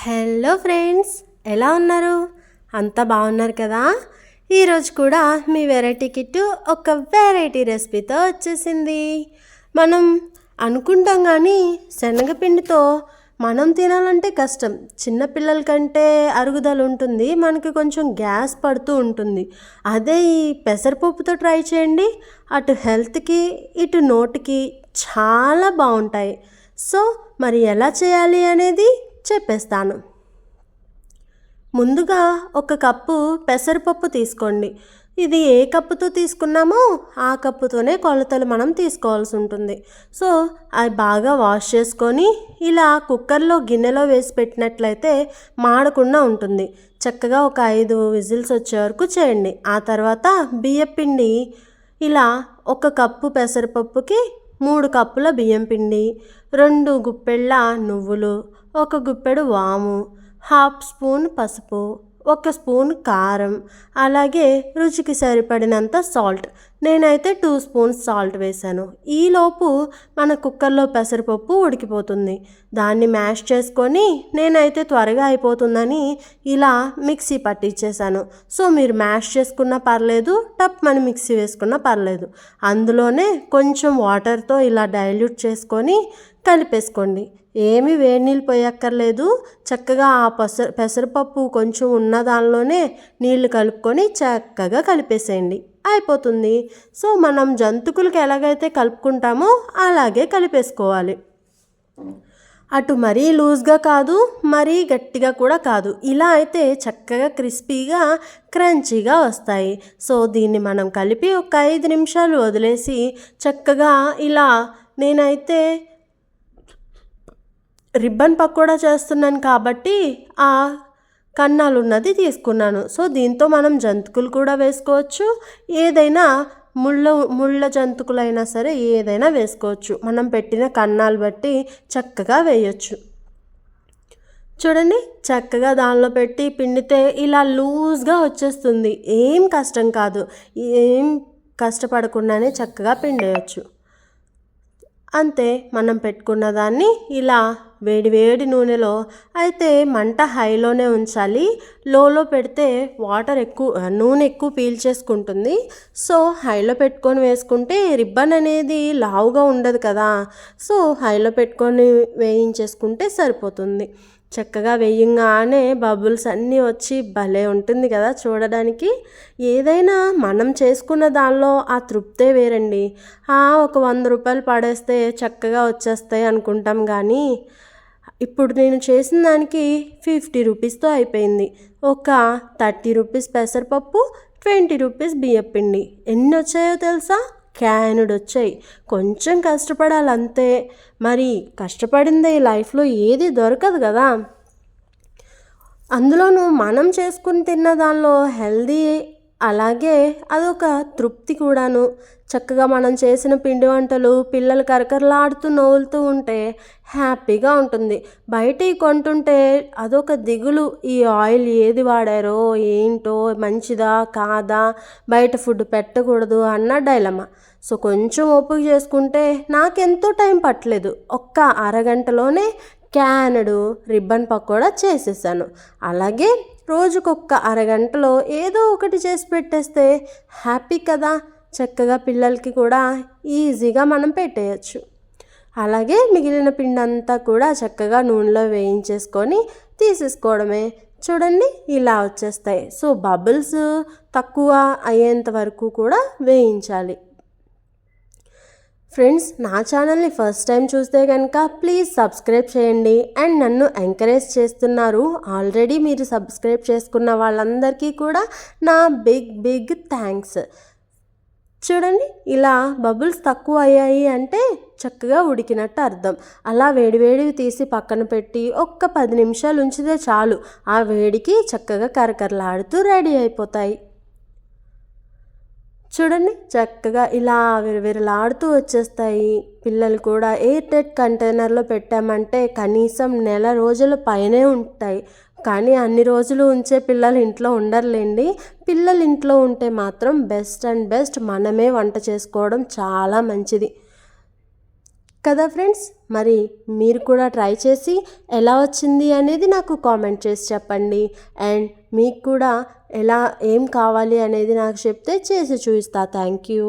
Hello friends ఎలా ఉన్నారు? అంతా బాగున్నారు కదా? ఈరోజు కూడా మీ వెరైటీ కిట్ ఒక వెరైటీ రెసిపీతో వచ్చేసింది. మనం అనుకుంటాం కానీ శనగపిండితో మనం తినాలంటే కష్టం. చిన్నపిల్లల కంటే అరుగుదల ఉంటుంది మనకి కొంచెం గ్యాస్ పడుతూ ఉంటుంది. అదే ఈ పెసరపప్పుతో ట్రై చేయండి. అటు హెల్త్కి ఇటు నోటికి చాలా బాగుంటాయి. సో మరి ఎలా చేయాలి అనేది చెప్పేస్తాను. ముందుగా ఒక కప్పు పెసరపప్పు తీసుకోండి. ఇది ఏ కప్పుతో తీసుకున్నామో ఆ కప్పుతోనే కొలతలు మనం తీసుకోవాల్సి ఉంటుంది. సో అవి బాగా వాష్ చేసుకొని ఇలా కుక్కర్లో గిన్నెలో వేసి పెట్టినట్లయితే మాడకుండా ఉంటుంది. చక్కగా ఒక ఐదు విజిల్స్ వచ్చే వరకు చేయండి. ఆ తర్వాత బియ్యం పిండి ఇలా ఒక కప్పు పెసరపప్పుకి మూడు కప్పుల బియ్యం పిండి రెండు గుప్పెళ్ళ నువ్వులు ఒక గుప్పెడు వాము హాఫ్ స్పూన్ పసుపు ఒక స్పూన్ కారం అలాగే రుచికి సరిపడినంత సాల్ట్. నేనైతే టూ స్పూన్స్ సాల్ట్ వేశాను ఈలోపు మన కుక్కర్లో పెసరపప్పు ఉడికిపోతుంది. దాన్ని మ్యాష్ చేసుకొని నేనైతే త్వరగా అయిపోతుందని ఇలా మిక్సీ పట్టించేశాను. సో మీరు మ్యాష్ చేసుకున్నా పర్లేదు టప్ మన మిక్సీ వేసుకున్నా పర్లేదు. అందులోనే కొంచెం వాటర్తో ఇలా డైల్యూట్ చేసుకొని కలిపేసుకోండి. ఏమి వేడి నీళ్ళు పోయక్కర్లేదు. చక్కగా ఆ పెసర పెసరపప్పు కొంచెం ఉన్న దానిలోనే నీళ్ళు కలుపుకొని చక్కగా కలిపేసేయండి. అయిపోతుంది. సో మనం జంతుకులకి ఎలాగైతే కలుపుకుంటామో అలాగే కలిపేసుకోవాలి. అటు మరీ లూజ్గా కాదు మరీ గట్టిగా కూడా కాదు. ఇలా అయితే చక్కగా క్రిస్పీగా క్రంచీగా వస్తాయి. సో దీన్ని మనం కలిపి ఒక ఐదు నిమిషాలు వదిలేసి చక్కగా ఇలా నేనైతే రిబ్బన్ పకోడా చేస్తున్నాను కాబట్టి ఆ కన్నాలు ఉన్నది తీసుకున్నాను. సో దీంతో మనం జంతుకులు కూడా వేసుకోవచ్చు. ఏదైనా ముళ్ళ ముళ్ళ జంతుకులైనా సరే ఏదైనా వేసుకోవచ్చు. మనం పెట్టిన కన్నాలు బట్టి చక్కగా వేయచ్చు. చూడండి చక్కగా దానిలో పెట్టి పిండితే ఇలా లూజ్గా వచ్చేస్తుంది. ఏం కష్టం కాదు. ఏం కష్టపడకుండానే చక్కగా పిండేయచ్చు. అంతే మనం పెట్టుకున్న దాన్ని ఇలా వేడి వేడి నూనెలో అయితే మంట హైలోనే ఉంచాలి. లోలో పెడితే వాటర్ ఎక్కువ నూనె ఎక్కువ పీల్చేసుకుంటుంది. సో హైలో పెట్టుకొని వేసుకుంటే రిబ్బన్ అనేది లావుగా ఉండదు కదా. సో హైలో పెట్టుకొని వేయించేసుకుంటే సరిపోతుంది. చక్కగా వేయంగానే బబుల్స్ అన్నీ వచ్చి భలే ఉంటుంది కదా చూడడానికి. ఏదైనా మనం చేసుకున్న దానిలో ఆ తృప్తే వేరండి. ఒక వంద రూపాయలు పడేస్తే చక్కగా వచ్చేస్తాయి అనుకుంటాం కానీ ఇప్పుడు నేను చేసిన దానికి ఫిఫ్టీ రూపీస్తో అయిపోయింది. ఒక థర్టీ రూపీస్ పెసరపప్పు ట్వంటీ రూపీస్ బియ్యపిండి. ఎన్ని వచ్చాయో తెలుసా? వచ్చాయి కొంచెం కష్టపడాలి అంతే మరి కష్టపడిందే లైఫ్లో ఏది దొరకదు కదా. అందులోనూ మనం చేసుకుని తిన్న దానిలో హెల్దీ అలాగే అదొక తృప్తి కూడాను. చక్కగా మనం చేసిన పిండి వంటలు పిల్లలు కరకరలాడుతూ నవ్వులుతూ ఉంటే హ్యాపీగా ఉంటుంది. బయట కొంటుంటే అదొక దిగులు. ఈ ఆయిల్ ఏది వాడారో ఏంటో మంచిదా కాదా బయట ఫుడ్ పెట్టకూడదు అన్న డైలమా. సో కొంచెం ఓపిక చేసుకుంటే నాకెంతో టైం పట్టలేదు. ఒక్క అరగంటలోనే క్యానడు రిబ్బన్ పకోడా చేసేసాను. అలాగే రోజుకొక్క అరగంటలో ఏదో ఒకటి చేసి పెట్టేస్తే హ్యాపీ కదా. చక్కగా పిల్లలకి కూడా ఈజీగా మనం పెట్టేయచ్చు. అలాగే మిగిలిన పిండి అంతా కూడా చక్కగా నూనెలో వేయించేసుకొని తీసేసుకోవడమే. చూడండి ఇలా వచ్చేస్తాయి. సో బబుల్స్ తక్కువ అయ్యేంత వరకు కూడా వేయించాలి. ఫ్రెండ్స్ నా ఛానల్ని ఫస్ట్ టైం చూస్తే కనుక ప్లీజ్ సబ్స్క్రైబ్ చేయండి. అండ్ నన్ను ఎంకరేజ్ చేస్తున్నారు. ఆల్రెడీ మీరు సబ్స్క్రైబ్ చేసుకున్న వాళ్ళందరికీ కూడా నా బిగ్ బిగ్ థ్యాంక్స్ చూడండి ఇలా బబుల్స్ తక్కువ అయ్యాయి అంటే చక్కగా ఉడికినట్టు అర్థం. అలా వేడివేడివి తీసి పక్కన పెట్టి ఒక్క పది నిమిషాలు ఉంచితే చాలు. ఆ వేడికి చక్కగా కరకరలాడుతూ రెడీ అయిపోతాయి. చూడండి చక్కగా ఇలా విరవిరలాడుతూ వచ్చేస్తాయి. పిల్లలు కూడా ఎయిర్ టైట్ కంటైనర్లో పెట్టామంటే కనీసం నెల రోజుల పైనే ఉంటాయి. కానీ అన్ని రోజులు ఉంచే పిల్లలు ఇంట్లో ఉండరులేండి. పిల్లలు ఇంట్లో ఉంటే మాత్రం బెస్ట్ అండ్ బెస్ట్ మనమే వంట చేసుకోవడం చాలా మంచిది. కదా ఫ్రెండ్స్? మరి మీరు కూడా ట్రై చేసి ఎలా వచ్చింది అనేది నాకు కామెంట్ చేసి చెప్పండి. అండ్ మీకు కూడా ఎలా ఏం కావాలి అనేది నాకు చెప్తే చేసి చూపిస్తా. Thank you.